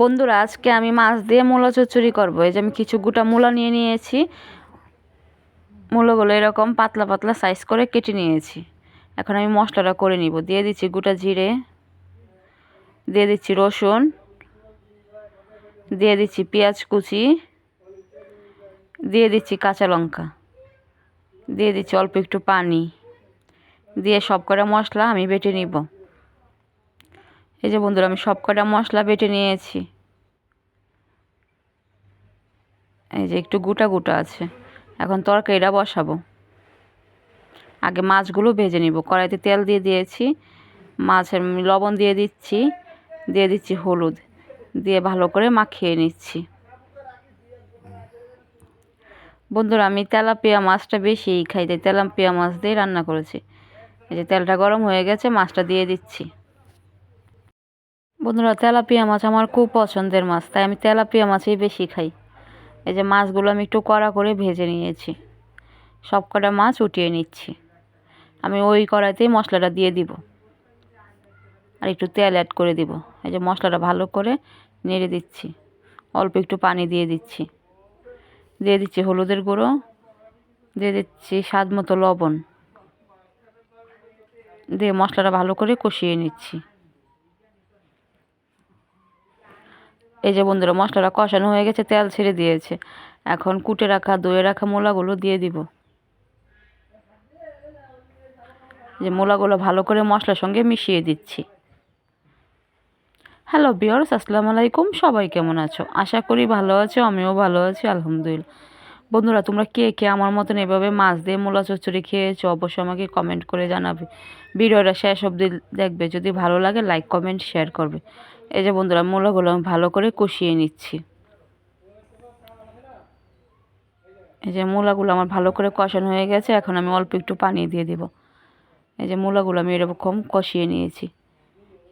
বন্ধুরা, আজকে আমি মাছ দিয়ে মূলা চচ্চড়ি করব। এই যে আমি কিছু গোটা মূলা নিয়ে নিয়েছি। মূলাগুলো এরকম পাতলা পাতলা সাইজ করে কেটে নিয়েছি। এখন আমি মশলাটা করে নিব। দিয়ে দিচ্ছি গোটা জিরে, দিয়ে দিচ্ছি রসুন, দিয়ে দিচ্ছি পেঁয়াজ কুচি, দিয়ে দিচ্ছি কাঁচা লঙ্কা, দিয়ে দিচ্ছি অল্প একটু পানি। দিয়ে সব কটা মশলা আমি বেটে নিব। এই যে বন্ধুরা, আমি সব কটা মশলা বেটে নিয়েছি। এই যে একটু গোটা গোটা আছে। এখন তরকারিটা বসাবো। আগে মাছগুলো ভেজে নিব। কড়াইতে তেল দিয়ে দিয়েছি, মাছের লবণ দিয়ে দিচ্ছি দিয়ে দিচ্ছি হলুদ, দিয়ে ভালো করে মাখিয়ে নিচ্ছি। বন্ধুরা, আমি তেলাপিয়া মাছটা বেশি খাই, তাই তেলাপিয়া মাছ দিয়ে রান্না করেছি। এই যে তেলটা গরম হয়ে গেছে, মাছটা দিয়ে দিচ্ছি। বন্ধুরা, তেলাপিয়া মাছ আমার খুব পছন্দের মাছ, তাই আমি তেলাপিয়া মাছই বেশি খাই। এই যে মাছগুলো আমি একটু কড়া করে ভেজে নিয়েছি। সব কটা মাছ উঠিয়ে নিচ্ছি। আমি ওই কড়াইতেই মশলাটা দিয়ে দিব। আর একটু তেল অ্যাড করে দিব। এই যে মশলাটা ভালো করে নেড়ে দিচ্ছি। অল্প একটু পানি দিয়ে দিচ্ছি। দিয়ে দিচ্ছি হলুদের গুঁড়ো। দিয়ে দিচ্ছি স্বাদ মতো লবণ। দিয়ে মশলাটা ভালো করে কষিয়ে নিচ্ছি। এই যে বন্ধুরা, মশলাটা কষানো হয়ে গেছে, তেল ছেড়ে দিয়েছে। এখন কুটে রাখা, দইয়ে রাখা মোলাগুলো দিয়ে দিব। যে মোলাগুলো ভালো করে মশলার সঙ্গে মিশিয়ে দিচ্ছি। হ্যালো বিয়র্স আসসালামু আলাইকুম। সবাই কেমন আছো? আশা করি ভালো আছো, আমিও ভালো আছি, আলহামদুলিল্লাহ। বন্ধুরা, তোমরা কে কে আমার মতন এভাবে মাছ দিয়ে মূলা চচ্চড়ি খেয়েছো, অবশ্যই আমাকে কমেন্ট করে জানাবে। ভিডিওটা শেষ অবধি দেখবে, যদি ভালো লাগে লাইক কমেন্ট শেয়ার করবে। এই যে বন্ধুরা, মূলাগুলো আমি ভালো করে কষিয়ে নিচ্ছি। এই যে মূলাগুলো আমার ভালো করে কষানো হয়ে গেছে, এখন আমি অল্প একটু পানি দিয়ে দেব। এই যে মূলাগুলো আমি এরকম কষিয়ে নিয়েছি।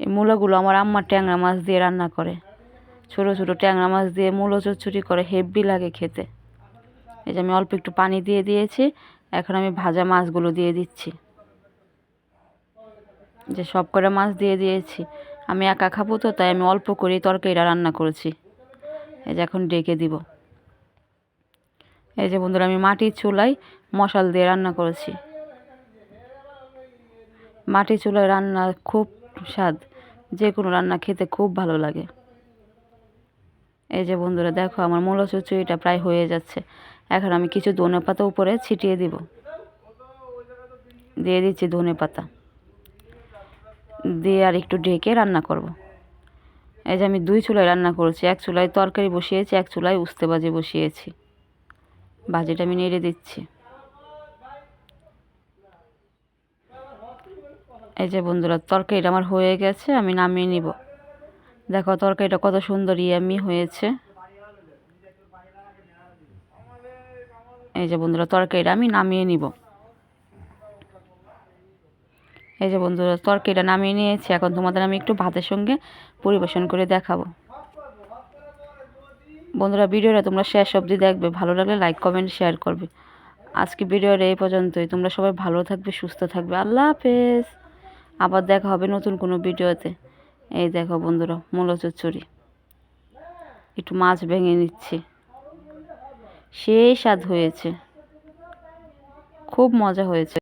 এই মূলাগুলো আমার আম্মা ট্যাংরা মাছ দিয়ে রান্না করে। ছোটো ছোটো ট্যাংরা মাছ দিয়ে মূলো চচ্চড়ি করে হেভি লাগে খেতে। এই যে আমি অল্প একটু পানি দিয়ে দিয়েছি, এখন আমি ভাজা মাছগুলো দিয়ে দিচ্ছি। যে সব করে মাছ দিয়ে দিয়েছি। আমি একা খাব তো, তাই আমি অল্প করে তরকারিটা রান্না করেছি। এই যে এখন ডেকে দিব। এই যে বন্ধুরা, আমি মাটির চুলায় মশাল দিয়ে রান্না করেছি। মাটির চুলায় রান্না খুব স্বাদ। যে কোনো রান্না খেতে খুব ভালো লাগে। এই যে বন্ধুরা, দেখো আমার মূলো চুচুড়িটা প্রায় হয়ে যাচ্ছে। এখন আমি কিছু ধনে পাতা উপরে ছিটিয়ে দিব। দিয়ে দিচ্ছি ধনে পাতা দিয়ে আর একটু ঢেকে রান্না করব। এই যে আমি দুই চুলায় রান্না করেছি, এক চুলায় তরকারি বসিয়েছি, এক চুলায় উস্তে বাজে বসিয়েছি। বাজিটা আমি নেড়ে দিচ্ছি। এই যে বন্ধুরা, তরকারিটা আমার হয়ে গেছে, আমি নামিয়ে নিব। দেখো তরকারিটা কত সুন্দর ইয়ামি হয়েছে। এই যে বন্ধুরা, তরকারিটা আমি নামিয়ে নিব। এই যে বন্ধুরা, তরকারিটা নামিয়ে নিয়েছি। এখন তোমাদের আমি একটু ভাতের সঙ্গে পরিবেশন করে দেখাবো। বন্ধুরা, ভিডিওটা তোমরা শেষ অবধি দেখবে। ভালো লাগলে লাইক কমেন্ট শেয়ার করবে। আজকে ভিডিওটা এই পর্যন্তই। তোমরা সবাই ভালো থাকবে, সুস্থ থাকবে। আল্লাহ হাফেজ। আবার দেখা হবে নতুন কোনো ভিডিওতে। এই দেখো বন্ধুরা, মূলো চচ্চড়ি। একটু মাছ ভেঙে নিচ্ছি। সেই স্বাদ হয়েছে। খুব মজা হয়েছে।